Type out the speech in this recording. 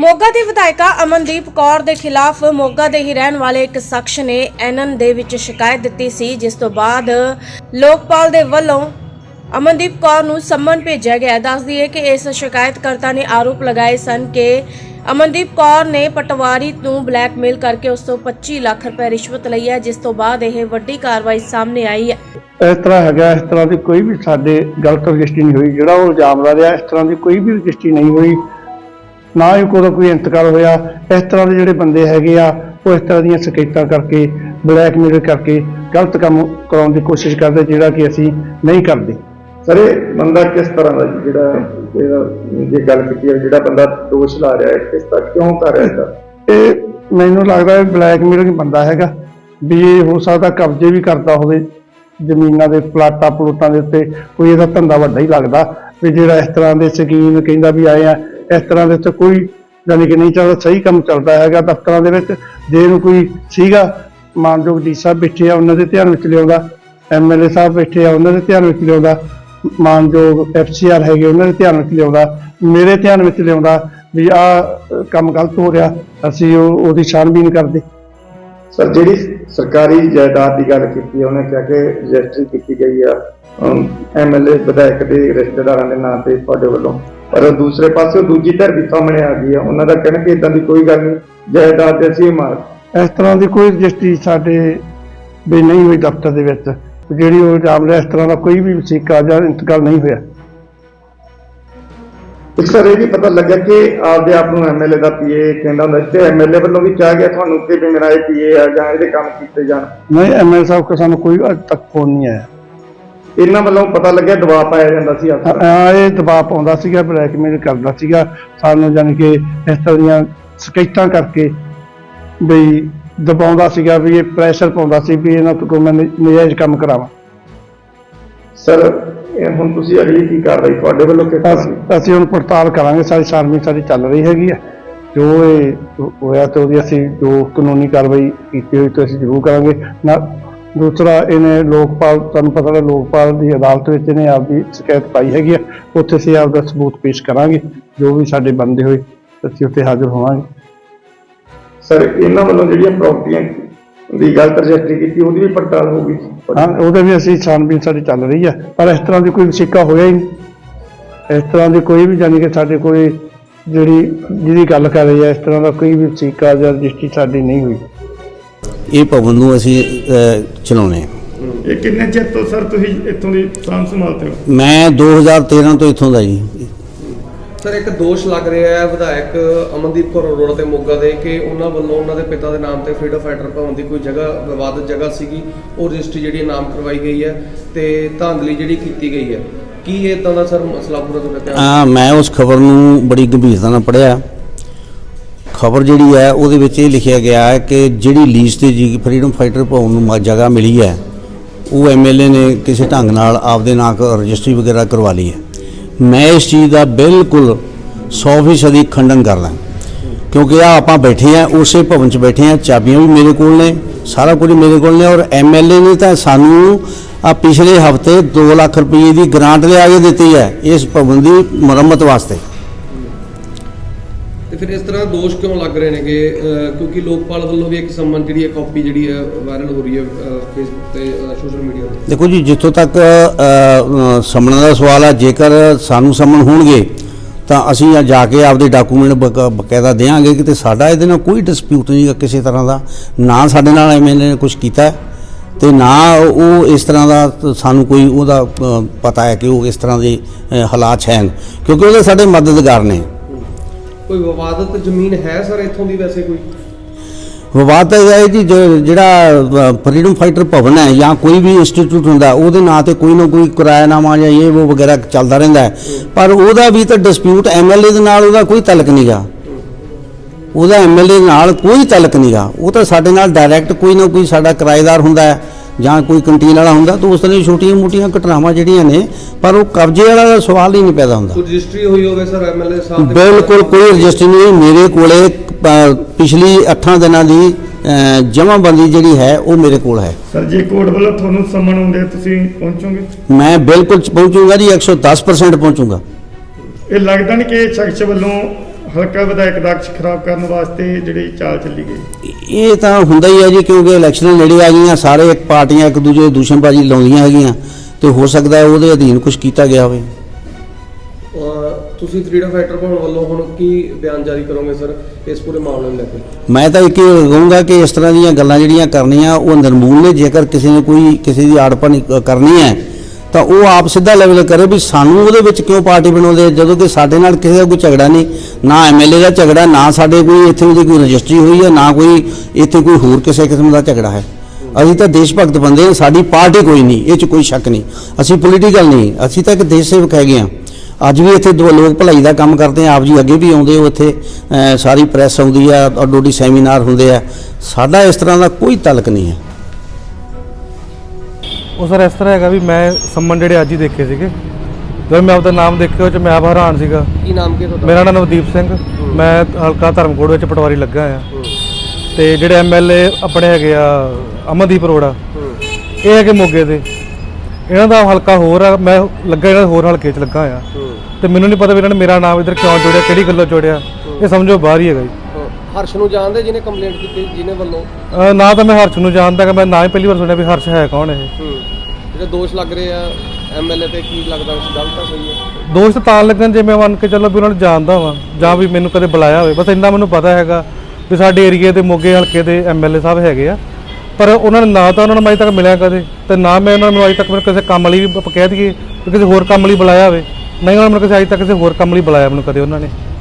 ਮੋਗਾ ਦੀ ਵਿਧਾਇਕਾ ਅਮਨਦੀਪ ਕੌਰ ਦੇ ਖਿਲਾਫ ਮੋਗਾ ਦੇ ਹੀ ਰਹਿਣ ਵਾਲੇ ਇੱਕ ਸ਼ਖਸ ਨੇ ਐਨਨ ਦੇ ਵਿੱਚ ਸ਼ਿਕਾਇਤ ਦਿੱਤੀ ਸੀ, ਜਿਸ ਤੋਂ ਬਾਅਦ ਲੋਕਪਾਲ ਦੇ ਵੱਲੋਂ ਅਮਨਦੀਪ ਕੌਰ ਨੂੰ ਸੰਮਨ ਭੇਜਿਆ ਗਿਆ। ਦੱਸ ਦਈਏ ਕਿ ਇਸ ਸ਼ਿਕਾਇਤਕਰਤਾ ਨੇ ਆਰੋਪ ਲਗਾਏ ਸਨ ਕਿ ਅਮਨਦੀਪ ਕੌਰ ਨੇ ਪਟਵਾਰੀ ਨੂੰ ਬਲੈਕਮੇਲ ਕਰਕੇ ਉਸ ਤੋਂ 25 ਲੱਖ ਰੁਪਏ ਰਿਸ਼ਵਤ ਲਈ ਹੈ, ਜਿਸ ਤੋਂ ਬਾਅਦ ਇਹ ਵੱਡੀ ਕਾਰਵਾਈ ਸਾਹਮਣੇ ਆਈ ਹੈ। ਇਸ ਤਰ੍ਹਾਂ ਹੈਗਾ, ਇਸ ਤਰ੍ਹਾਂ ਦੀ ਕੋਈ ਵੀ ਸਾਡੇ ਗਲਤ ਰਜਿਸਟਰੀ ਨਹੀਂ ਹੋਈ, ਜਿਹੜਾ ਉਹ ਇਲਜ਼ਾਮ ਲਾ ਰਿਹਾ, ਇਸ ਤਰ੍ਹਾਂ ਦੀ ਕੋਈ ਵੀ ਰਜਿਸਟਰੀ ਨਹੀਂ ਹੋਈ। ਨਾ ਹੀ ਕੋਈ ਕੋਈ ਇੰਤਕਾਲ ਹੋਇਆ। ਇਸ ਤਰ੍ਹਾਂ ਦੇ ਜਿਹੜੇ ਬੰਦੇ ਹੈਗੇ ਆ ਉਹ ਇਸ ਤਰ੍ਹਾਂ ਦੀਆਂ ਸ਼ਿਕਾਇਤਾਂ ਕਰਕੇ ਬਲੈਕਮੇਲ ਕਰਕੇ ਗਲਤ ਕੰਮ ਕਰਾਉਣ ਦੀ ਕੋਸ਼ਿਸ਼ ਕਰਦੇ ਜਿਹੜਾ ਕਿ ਅਸੀਂ ਨਹੀਂ ਕਰਦੇ। ਸਰ ਇਹ ਬੰਦਾ ਕਿਸ ਤਰ੍ਹਾਂ ਦਾ ਜਿਹੜਾ ਇਹਦਾ ਜੇ ਗੱਲ ਕੀਤੀ ਹੈ ਜਿਹੜਾ ਬੰਦਾ ਦੋਸ਼ ਲਾ ਰਿਹਾ ਹੈ ਕਿਸ ਤਰ੍ਹਾਂ ਕਿਉਂ ਕਰ ਰਿਹਾ ਹੈ? ਇਹ ਮੈਨੂੰ ਲੱਗਦਾ ਹੈ ਬਲੈਕਮੇਲਿੰਗ ਬੰਦਾ ਹੈਗਾ ਵੀ ਇਹ ਹੋ ਸਕਦਾ ਕਬਜ਼ੇ ਵੀ ਕਰਦਾ ਹੋਵੇ ਜ਼ਮੀਨਾਂ ਦੇ ਪਲਾਟਾਂ ਪਲੂਟਾਂ ਦੇ ਉੱਤੇ। ਕੋਈ ਇਹਦਾ ਧੰਦਾ ਵੱਡਾ ਹੀ ਲੱਗਦਾ ਵੀ ਜਿਹੜਾ ਇਸ ਤਰ੍ਹਾਂ ਦੇ ਸਕੀਮ ਕਹਿੰਦਾ ਵੀ ਆਏ ਆ ਇਸ ਤਰ੍ਹਾਂ ਦੇ ਉੱਤੇ ਕੋਈ ਜਾਣੀ ਕਿ ਨਹੀਂ ਚੱਲਦਾ, ਸਹੀ ਕੰਮ ਚੱਲਦਾ ਹੈਗਾ, ਦਫ਼ਤਰਾਂ ਦੇ ਵਿੱਚ ਜੇ ਇਹਨੂੰ ਕੋਈ ਸੀਗਾ, ਮਾਨਯੋਗ ਡੀ ਸਾਹਿਬ ਬੈਠੇ ਆ, ਉਹਨਾਂ ਦੇ ਧਿਆਨ ਵਿੱਚ ਲਿਆਉਂਦਾ ਐਮਐਲਏ ਸਾਹਿਬ ਬੈਠੇ ਆ, ਉਹਨਾਂ ਦੇ ਧਿਆਨ ਵਿੱਚ ਲਿਆਉਂਦਾ, ਮਾਨਯੋਗ ਐਫਸੀਆਰ ਹੈਗੇ, ਉਹਨਾਂ ਦੇ ਧਿਆਨ ਵਿੱਚ ਲਿਆਉਂਦਾ, ਮੇਰੇ ਧਿਆਨ ਵਿੱਚ ਲਿਆਉਂਦਾ ਵੀ ਆ ਕੰਮ ਗਲਤ ਹੋ ਰਿਹਾ, ਅਸੀਂ ਉਹ ਉਹਦੀ ਛਾਣਬੀਨ ਕਰਦੇ। ਸਰ ਜਿਹੜੀ ਸਰਕਾਰੀ ਜਾਇਦਾਦ ਦੀ ਗੱਲ ਕੀਤੀ ਹੈ ਉਹਨੇ ਕਿਹਾ ਕਿ ਰਜਿਸਟਰੀ ਕੀਤੀ ਗਈ ਆ ਐਮਐਲਏ ਵਿਧਾਇਕ ਦੇ ਰਿਸ਼ਤੇਦਾਰਾਂ ਦੇ ਨਾਂ ਤੇ ਤੁਹਾਡੇ ਵੱਲੋਂ। ਪਰ ਦੂਸਰੇ ਪਾਸੇ ਦੂਜੀ ਧਿਰ ਵੀ ਸਾਹਮਣੇ ਆ ਗਈ ਆ, ਉਹਨਾਂ ਦਾ ਕਹਿਣਾ ਕਿ ਇਦਾਂ ਦੀ ਕੋਈ ਗੱਲ ਨਹੀਂ, ਜਾਇਦਾਦ ਤੇ ਅਸੀਂ ਮਾਰ ਇਸ ਤਰ੍ਹਾਂ ਦੀ ਕੋਈ ਰਜਿਸਟਰੀ ਸਾਡੇ ਵੀ ਨਹੀਂ ਹੋਈ ਦਫ਼ਤਰ ਦੇ ਵਿੱਚ। ਜਿਹੜੀ ਉਹ ਇਲਜ਼ਾਮ ਇਸ ਤਰ੍ਹਾਂ ਦਾ ਕੋਈ ਵੀ ਵਸੀਕਾ ਜਾਂ ਇੰਤਕਾਲ ਨਹੀਂ ਹੋਇਆ। ਇੱਕ ਸਰ ਇਹ ਵੀ ਪਤਾ ਲੱਗਾ ਕਿ ਆਪਦੇ ਆਪ ਨੂੰ ਐਮਐਲਏ ਦਾ ਪੀਏ ਕਹਿੰਦਾ ਹੁੰਦਾ ਸੀ ਤੇ ਐਮਐਲਏ ਵੱਲੋਂ ਵੀ ਕਿਹਾ ਗਿਆ ਤੁਹਾਨੂੰ ਕਿ ਵੀ ਮੇਰਾ ਇਹ ਪੀਏ ਆ ਜਾਂ ਇਹਦੇ ਕੰਮ ਕੀਤੇ ਜਾਣ। ਨਹੀਂ ਐਮਐਲ ਸਾਹਿਬ ਕੋ ਸਾਨੂੰ ਕੋਈ ਅੱਜ ਤੱਕ ਫੋਨ ਨਹੀਂ ਆਇਆ। ਇਹਨਾਂ ਵੱਲੋਂ ਪਤਾ ਲੱਗਿਆ ਦਬਾਅ ਪਾਇਆ ਜਾਂਦਾ ਸੀ ਅਫਸਰ ਆ ਇਹ ਦਬਾਅ ਪਾਉਂਦਾ ਸੀਗਾ ਬਲੈਕਮੇਲ ਕਰਦਾ ਸੀਗਾ। ਸਾਨੂੰ ਜਾਣੀ ਕਿ ਇਸ ਤਰ੍ਹਾਂ ਦੀਆਂ ਸ਼ਿਕਾਇਤਾਂ ਕਰਕੇ ਵੀ ਦਬਾਉਂਦਾ ਸੀਗਾ ਵੀ ਇਹ ਪ੍ਰੈਸ਼ਰ ਪਾਉਂਦਾ ਸੀ ਵੀ ਇਹਨਾਂ ਤੋਂ ਕੋਈ ਮੈਂ ਨਜਾਇਜ਼ ਕੰਮ ਕਰਾਵਾਂ। ਸਰ ਇਹ ਹੁਣ ਤੁਸੀਂ ਅਗਲੀ ਕੀ ਕਾਰਵਾਈ ਤੁਹਾਡੇ ਵੱਲੋਂ ਕਿਸ ਤਰ੍ਹਾਂ ਦੀ? ਅਸ- ਅਸੀਂ ਹੁਣ ਪੜਤਾਲ ਕਰਾਂਗੇ ਸਾਰੀ ਛਾਣਬੀਨ ਸਾਡੀ ਚੱਲ ਰਹੀ ਹੈਗੀ ਹੈ ਜੋ ਇਹ ਹੋਇਆ ਤੇ ਉਹਦੀ ਅਸੀਂ ਜੋ ਕਾਨੂੰਨੀ ਕਾਰਵਾਈ ਕੀਤੀ ਹੋਈ ਤੇ ਅਸੀਂ ਜ਼ਰੂਰ ਕਰਾਂਗੇ। ਨਾ ਦੂਸਰਾ ਇਹਨੇ ਲੋਕਪਾਲ ਤੁਹਾਨੂੰ ਪਤਾ ਹੈ ਲੋਕਪਾਲ ਦੀ ਅਦਾਲਤ ਵਿੱਚ ਇਹਨੇ ਆਪਦੀ ਸ਼ਿਕਾਇਤ ਪਾਈ ਹੈਗੀ ਹੈ ਉੱਥੇ ਅਸੀਂ ਆਪਦਾ ਸਬੂਤ ਪੇਸ਼ ਕਰਾਂਗੇ ਜੋ ਵੀ ਸਾਡੇ ਬੰਦੇ ਹੋਏ ਅਸੀਂ ਉੱਥੇ ਹਾਜ਼ਰ ਹੋਵਾਂਗੇ। ਸਰ ਇਹਨਾਂ ਵੱਲੋਂ ਜਿਹੜੀਆਂ ਪ੍ਰਾਪਰਟੀਆਂ ਦੀ ਗਲਤ ਰਜਿਸਟਰੀ ਕੀਤੀ ਉਹਦੀ ਵੀ ਪੜਤਾਲ ਹੋਊਗੀ ਹਾਂ ਉਹਦੇ ਵੀ ਅਸੀਂ ਛਾਣਬੀਨ ਸਾਡੀ ਚੱਲ ਰਹੀ ਹੈ ਪਰ ਇਸ ਤਰ੍ਹਾਂ ਦੀ ਕੋਈ ਵਸੀਕਾ ਹੋਇਆ ਹੀ ਨਹੀਂ। ਇਸ ਤਰ੍ਹਾਂ ਦੀ ਕੋਈ ਵੀ ਜਾਣੀ ਕਿ ਸਾਡੇ ਕੋਈ ਜਿਹੜੀ ਜਿਹਦੀ ਗੱਲ ਕਰ ਰਹੀ ਹੈ ਇਸ ਤਰ੍ਹਾਂ ਦਾ ਕੋਈ ਵੀ ਵਸੀਕਾ ਜਾਂ ਰਜਿਸਟਰੀ ਸਾਡੀ ਨਹੀਂ ਹੋਈ। ਇਹ ਭਵਨ ਨੂੰ ਅਸੀਂ ਹਾਂ ਇਹ ਕਿੰਨੇ ਚਿਰ ਤੋਂ ਸਰ ਤੁਸੀਂ ਇੱਥੋਂ ਦੀ ਸਾਂਭ ਸੰਭਾਲਦੇ ਹੋ? ਮੈਂ 2013 ਤੋਂ ਇੱਥੋਂ ਦਾ ਜੀ। ਸਰ ਇੱਕ ਦੋਸ਼ ਲੱਗ ਰਿਹਾ ਹੈ ਵਿਧਾਇਕ ਅਮਨਦੀਪ ਕੌਰ ਅਰੋੜਾ ਤੇ ਮੋਗਾ ਦੇ ਕਿ ਉਹਨਾਂ ਵੱਲੋਂ ਉਹਨਾਂ ਦੇ ਪਿਤਾ ਦੇ ਨਾਮ ਤੇ ਫਰੀडम ਫਾਈਟਰ ਭਵਨ ਦੀ ਕੋਈ ਜਗ੍ਹਾ ਵਿਵਾਦਤ ਜਗ੍ਹਾ ਸੀਗੀ ਉਹ ਰਜਿਸਟਰੀ ਜਿਹੜੀ ਨਾਮ ਕਰਵਾਈ ਗਈ ਹੈ ਤੇ ਧਾਂਦਲੀ ਜਿਹੜੀ ਕੀਤੀ ਗਈ ਹੈ। ਕੀ ਇਹ ਇਦਾਂ ਦਾ ਸਰ ਮਸਲਾ ਪੂਰਾ ਤੁਹਾਡਾ ਧਿਆਨ ਹਾਂ ਮੈਂ ਉਸ ਖਬਰ ਨੂੰ ਬੜੀ ਗੰਭੀਰਤਾ ਨਾਲ ਪੜਿਆ ਖਬਰ ਜਿਹੜੀ ਹੈ ਉਹਦੇ ਵਿੱਚ ਇਹ ਲਿਖਿਆ ਗਿਆ ਹੈ ਕਿ ਜਿਹੜੀ ਲੀਜ਼ ਤੇ ਜੀ ਫਰੀਡਮ ਫਾਈਟਰ ਭਵਨ ਨੂੰ ਜਗ੍ਹਾ ਮਿਲੀ ਹੈ ਉਹ ਐਮਐਲਏ ਨੇ ਕਿਸੇ ਢੰਗ ਨਾਲ ਆਪਦੇ ਨਾਂ ਰਜਿਸਟਰੀ ਵਗੈਰਾ ਕਰਵਾ ਲਈ ਹੈ। ਮੈਂ ਇਸ ਚੀਜ਼ ਦਾ ਬਿਲਕੁਲ 100% ਖੰਡਨ ਕਰਦਾ ਕਿਉਂਕਿ ਆ ਆਪਾਂ ਬੈਠੇ ਆ ਉਸੇ ਭਵਨ 'ਚ ਬੈਠੇ ਆ ਚਾਬੀਆਂ ਵੀ ਮੇਰੇ ਕੋਲ ਨੇ, ਸਾਰਾ ਕੁਝ ਮੇਰੇ ਕੋਲ ਨੇ ਔਰ ਐਮਐਲਏ ਨੇ ਤਾਂ ਸਾਨੂੰ ਆ ਪਿਛਲੇ ਹਫ਼ਤੇ 2 ਲੱਖ ਰੁਪਏ ਦੀ ਗ੍ਰਾਂਟ ਲਿਆ ਕੇ ਦਿੱਤੀ ਹੈ ਇਸ ਭਵਨ ਦੀ ਮੁਰੰਮਤ ਵਾਸਤੇ। ਫਿਰ ਇਸ ਤਰ੍ਹਾਂ ਦੋਸ਼ ਕਿਉਂ ਲੱਗ ਰਹੇ ਨੇਗੇ? ਕਿਉਂਕਿ ਲੋਕਪਾਲ ਵੱਲੋਂ ਵੀ ਇੱਕ ਸੰਮਨ ਜਿਹੜੀ ਹੈ ਕਾਪੀ ਜਿਹੜੀ ਹੈ ਵਾਇਰਲ ਹੋ ਰਹੀ ਹੈ ਫੇਸਬੁੱਕ ਤੇ ਸੋਸ਼ਲ ਮੀਡੀਆ ਤੇ। ਦੇਖੋ ਜੀ ਜਿੱਥੋਂ ਤੱਕ ਸਮਣ ਦਾ ਸਵਾਲ ਆ ਜੇਕਰ ਸਾਨੂੰ ਸਮਣ ਹੋਣਗੇ ਤਾਂ ਅਸੀਂ ਆ ਜਾ ਕੇ ਆਪਦੇ ਡਾਕੂਮੈਂਟ ਬਕਾਇਦਾ ਦੇਵਾਂਗੇ ਕਿ ਤੇ ਸਾਡਾ ਇਹਦੇ ਨਾਲ ਕੋਈ ਡਿਸਪਿਊਟ ਨਹੀਂ ਕਿਸੇ ਤਰ੍ਹਾਂ ਦਾ। ਨਾ ਸਾਡੇ ਨਾਲ ਐਮਐਲਏ ਨੇ ਕੁਝ ਕੀਤਾ ਹੈ, ਤੇ ਨਾ ਉਹ ਇਸ ਤਰ੍ਹਾਂ ਦਾ ਸਾਨੂੰ ਕੋਈ ਉਹਦਾ ਪਤਾ ਹੈ ਕਿ ਉਹ ਇਸ ਤਰ੍ਹਾਂ ਦੇ ਹਾਲਾਤ ਹਨ। ਕਿਉਂਕਿ ਉਹਦੇ ਸਾਡੇ ਮਦਦਗਾਰ ਨੇ। ਕੋਈ ਵਿਵਾਦਤ ਜ਼ਮੀਨ ਹੈ ਸਰ ਇੱਥੋਂ ਦੀ ਵੈਸੇ ਕੋਈ? ਵਿਵਾਦ ਤਾਂ ਇਹ ਹੈ ਜੀ, ਜੋ- ਜਿਹੜਾ ਫਰੀडम ਫਾਈਟਰ ਭਵਨ ਹੈ ਜਾਂ ਕੋਈ ਵੀ ਇੰਸਟੀਚਿਊਟ ਹੁੰਦਾ, ਉਹਦੇ ਨਾਂ ਤੇ ਕੋਈ ਨਾ ਕੋਈ ਕਿਰਾਇਆਨਾਮਾ ਜਾਂ ਇਹ ਉਹ ਵਗੈਰਾ ਚੱਲਦਾ ਰਹਿੰਦਾ ਹੈ। ਪਰ ਉਹਦਾ ਵੀ ਤਾਂ ਡਿਸਪਿਊਟ ਐਮਐਲਏ ਦੇ ਨਾਲ ਉਹਦਾ ਕੋਈ ਤਲਕ ਨਹੀਂਗਾ ਉਹਦਾ ਐਮਐਲਏ ਨਾਲ ਕੋਈ ਤਲਕ ਨਹੀਂਗਾ ਉਹ ਤਾਂ ਸਾਡੇ ਨਾਲ ਡਾਇਰੈਕਟ ਕੋਈ ਨਾ ਕੋਈ ਸਾਡਾ ਕਿਰਾਏਦਾਰ ਹੁੰਦਾ ਹੈ। ਜਾਂ ਕੋਈ ਕੰਟੀਨ ਵਾਲਾ ਹੁੰਦਾ ਤਾਂ ਉਸ ਤਰ੍ਹਾਂ ਛੋਟੀਆਂ ਮੋਟੀਆਂ ਘਟਨਾਵਾਂ ਜਿਹੜੀਆਂ ਨੇ ਪਰ ਉਹ ਕਬਜ਼ੇ ਵਾਲਾ ਦਾ ਸਵਾਲ ਹੀ ਨਹੀਂ ਪੈਦਾ ਹੁੰਦਾ। ਰਜਿਸਟਰੀ ਹੋਈ ਹੋਵੇ ਸਰ ਐਮਐਲਏ ਸਾਹਿਬ ਬਿਲਕੁਲ ਕੋਈ ਰਜਿਸਟਰ ਨਹੀਂ ਮੇਰੇ ਕੋਲੇ ਪਿਛਲੀ 8 ਦਿਨਾਂ ਦੀ ਜਮਾਬੰਦੀ ਜਿਹੜੀ ਹੈ ਉਹ ਮੇਰੇ ਕੋਲ ਹੈ। ਸਰ ਜੇ ਕੋਰਟ ਵੱਲੋਂ ਤੁਹਾਨੂੰ ਸਮਨ ਹੁੰਦੇ ਤੁਸੀਂ ਪਹੁੰਚੋਗੇ? ਮੈਂ ਬਿਲਕੁਲ ਪਹੁੰਚੂਗਾ ਜੀ 110% ਪਹੁੰਚੂਗਾ। ਇਹ ਲੱਗਦਾ ਨਹੀਂ ਕਿ ਇਹ ਸ਼ਖਸ ਵੱਲੋਂ ਹਲਕਾ ਵਿਧਾਇਕ ਦਾ ਅਕਸ਼ ਖਰਾਬ ਕਰਨ ਵਾਸਤੇ ਜਿਹੜੀ ਚਾਲ ਚੱਲੀ ਗਈ। ਇਹ ਤਾਂ ਹੁੰਦਾ ਹੀ ਹੈ ਜੀ ਕਿਉਂਕਿ ਇਲੈਕਸ਼ਨਾਂ ਨੇੜੇ ਆ ਗਈਆਂ ਸਾਰੇ ਇੱਕ ਪਾਰਟੀਆਂ ਇੱਕ ਦੂਜੇ ਦੀ ਦੂਸ਼ਣਬਾਜ਼ੀ ਲਾਉਂਦੀਆਂ ਹੈਗੀਆਂ ਤੇ ਹੋ ਸਕਦਾ ਹੈ ਉਹਦੇ ਅਧੀਨ ਕੁਝ ਕੀਤਾ ਗਿਆ ਹੋਵੇ। ਅਹ ਤੁਸੀਂ ਫਰੀडम ਫਾਈਟਰ ਭਵਨ ਵੱਲੋਂ ਹੁਣ ਕੀ ਬਿਆਨ ਜਾਰੀ ਕਰੋਗੇ ਸਰ ਇਸ ਪੂਰੇ ਮਾਮਲੇ ਨੂੰ ਲੈ ਕੇ? ਮੈਂ ਤਾਂ ਇੱਕ ਹੀ ਕਹੂੰਗਾ ਕਿ ਇਸ ਤਰ੍ਹਾਂ ਦੀਆਂ ਗੱਲਾਂ ਜਿਹੜੀਆਂ ਕਰਨੀਆਂ ਉਹ ਨਿਰਮੂਲ ਨੇ ਜੇਕਰ ਕਿਸੇ ਨੇ ਕੋਈ ਕਿਸੇ ਦੀ ਆੜਪਣ ਕਰਨੀ ਹੈ ਤਾਂ ਉਹ ਆਪ ਸਿੱਧਾ ਲੈਵਲ ਕਰੇ ਵੀ ਸਾਨੂੰ ਉਹਦੇ ਵਿੱਚ ਕਿਉਂ ਪਾਰਟੀ ਬਣਾਉਂਦੇ ਜਦੋਂ ਕਿ ਸਾਡੇ ਨਾਲ ਕਿਸੇ ਦਾ ਕੋਈ ਝਗੜਾ ਨਹੀਂ, ਨਾ ਐਮਐਲਏ ਦਾ ਝਗੜਾ, ਨਾ ਸਾਡੇ ਕੋਈ ਇੱਥੇ ਉਹਦੀ ਕੋਈ ਰਜਿਸਟਰੀ ਹੋਈ ਹੈ ਨਾ ਕੋਈ ਇੱਥੇ ਕੋਈ ਹੋਰ ਕਿਸੇ ਕਿਸਮ ਦਾ ਝਗੜਾ ਹੈ। ਅਸੀਂ ਤਾਂ ਦੇਸ਼ ਭਗਤ ਬੰਦੇ ਹਾਂ, ਸਾਡੀ ਪਾਰਟੀ ਕੋਈ ਨਹੀਂ, ਇਹ 'ਚ ਕੋਈ ਸ਼ੱਕ ਨਹੀਂ। ਅਸੀਂ ਪੋਲੀਟੀਕਲ ਨਹੀਂ, ਅਸੀਂ ਤਾਂ ਇੱਕ ਦੇਸ਼ ਸੇਵਕ ਹੈਗੇ ਹਾਂ। ਅੱਜ ਵੀ ਇੱਥੇ ਦੋ ਲੋਕ ਭਲਾਈ ਦਾ ਕੰਮ ਕਰਦੇ ਆ, ਆਪ ਜੀ ਅੱਗੇ ਵੀ ਆਉਂਦੇ ਹੋ ਇੱਥੇ ਸਾਰੀ ਪ੍ਰੈਸ ਆਉਂਦੀ ਆ, ਅੱਡੋਡੀ ਸੈਮੀਨਾਰ ਹੁੰਦੇ ਆ। ਸਾਡਾ ਇਸ ਤਰ੍ਹਾਂ ਦਾ ਕੋਈ ਤਲਕ ਨਹੀਂ ਹੈ। ਉਹ ਸਰ ਇਸ ਤਰ੍ਹਾਂ ਹੈਗਾ ਵੀ ਮੈਂ ਸੰਮਨ ਜਿਹੜੇ ਅੱਜ ਹੀ ਦੇਖੇ ਸੀਗੇ। ਜਦੋਂ ਮੈਂ ਆਪਦਾ ਨਾਮ ਦੇਖਿਆ ਉਹ ਚ ਮੈਂ ਆਪ ਹੈਰਾਨ ਸੀਗਾ। ਕੀ ਨਾਮ ਕੀ ਤੁਹਾਡਾ? ਮੇਰਾ ਨਾਮ ਨਵਦੀਪ ਸਿੰਘ। ਮੈਂ ਹਲਕਾ ਧਰਮਕੋਟ ਵਿੱਚ ਪਟਵਾਰੀ ਲੱਗਾ ਆ ਤੇ ਜਿਹੜੇ ਐਮਐਲਏ ਆਪਣੇ ਹੈਗੇ ਆ ਅਮਨਦੀਪ ਅਰੋੜਾ। ਇਹ ਹੈਗੇ ਮੋਗੇ ਦੇ। ਇਹਨਾਂ ਦਾ ਹਲਕਾ ਹੋਰ ਆ ਮੈਂ ਲੱਗਾ ਇਹਨਾਂ ਹੋਰ ਹਲਕੇ 'ਚ ਲੱਗਾ ਆ ਤੇ ਮੈਨੂੰ ਨਹੀਂ ਪਤਾ ਵੀ ਇਹਨਾਂ ਨੇ ਮੇਰਾ ਨਾਮ ਇੱਧਰ ਕਿਉਂ ਜੋੜਿਆ ਕਿਹੜੀ ਗੱਲੋਂ ਜੋੜਿਆ। ਇਹ ਸਮਝੋ ਬਾਹਰ ਹੀ ਹੈਗਾ ਜੀ। ਹਰਸ਼ ਨੂੰ ਜਾਣਦੇ ਜਿਹਨੇ ਕੰਪਲੇਂਟ ਕੀਤੀ ਜਿਹਨੇ ਵੱਲੋਂ? ਅਹ ਨਾ ਤਾਂ ਮੈਂ ਹਰਸ਼ ਨੂੰ ਜਾਣਦਾ ਕਿ ਮੈਂ ਨਾ ਹੀ ਪਹਿਲੀ ਵਾਰ ਸੁਣਿਆ ਵੀ ਹਰਸ਼ ਹੈ ਕੌਣ ਇਹ। ਜਿਹੜੇ ਦੋਸ਼ ਲੱਗ ਰਹੇ ਆ ਐਮਐਲਏ ਤੇ ਕੀ ਲੱਗਦਾ ਇਸ ਗਲਤ ਆ ਸਹੀ ਹੈ? ਦੋਸਤ ਤਾਂ ਲੱਗਣ ਜੇ ਮੈਂ ਮੰਨ ਕੇ ਚੱਲੋ ਵੀ ਉਹਨਾਂ ਨੂੰ ਜਾਣਦਾ ਵਾਂ ਜਾਂ ਵੀ ਮੈਨੂੰ ਕਦੇ ਬੁਲਾਇਆ ਹੋਵੇ। ਬਸ ਇੰਨਾ ਮੈਨੂੰ ਪਤਾ ਹੈਗਾ ਵੀ ਸਾਡੇ ਏਰੀਏ ਦੇ ਮੋਗੇ ਹਲਕੇ ਦੇ ਐਮਐਲਏ ਸਾਹਿਬ ਹੈਗੇ ਆ। ਪਰ ਉਹਨਾਂ ਨੇ ਨਾ ਤਾਂ ਉਹਨਾਂ ਨੂੰ ਮੈਂ ਅਜੇ ਤੱਕ ਮਿਲਿਆ ਕਦੇ ਤੇ ਨਾ ਮੈਂ ਉਹਨਾਂ ਨੂੰ ਅਜੇ ਤੱਕ ਮੈਨੂੰ ਕਿਸੇ ਕੰਮ ਲਈ ਵੀ ਆਪਾਂ ਕਹਿ ਦਈਏ ਵੀ ਕਿਸੇ ਹੋਰ ਕੰਮ ਲਈ ਬੁਲਾਇਆ ਹੋਵੇ। ਨਹੀਂ ਉਹਨਾਂ ਨੇ ਮੈਨੂੰ ਕਿਸੇ ਅਜੇ ਤੱਕ ਕਿਸੇ ਹੋਰ ਕੰਮ ਲਈ ਬੁਲਾਇਆ ਮੈਨੂੰ ਕਦੇ ਉਹਨਾਂ ਨੇ।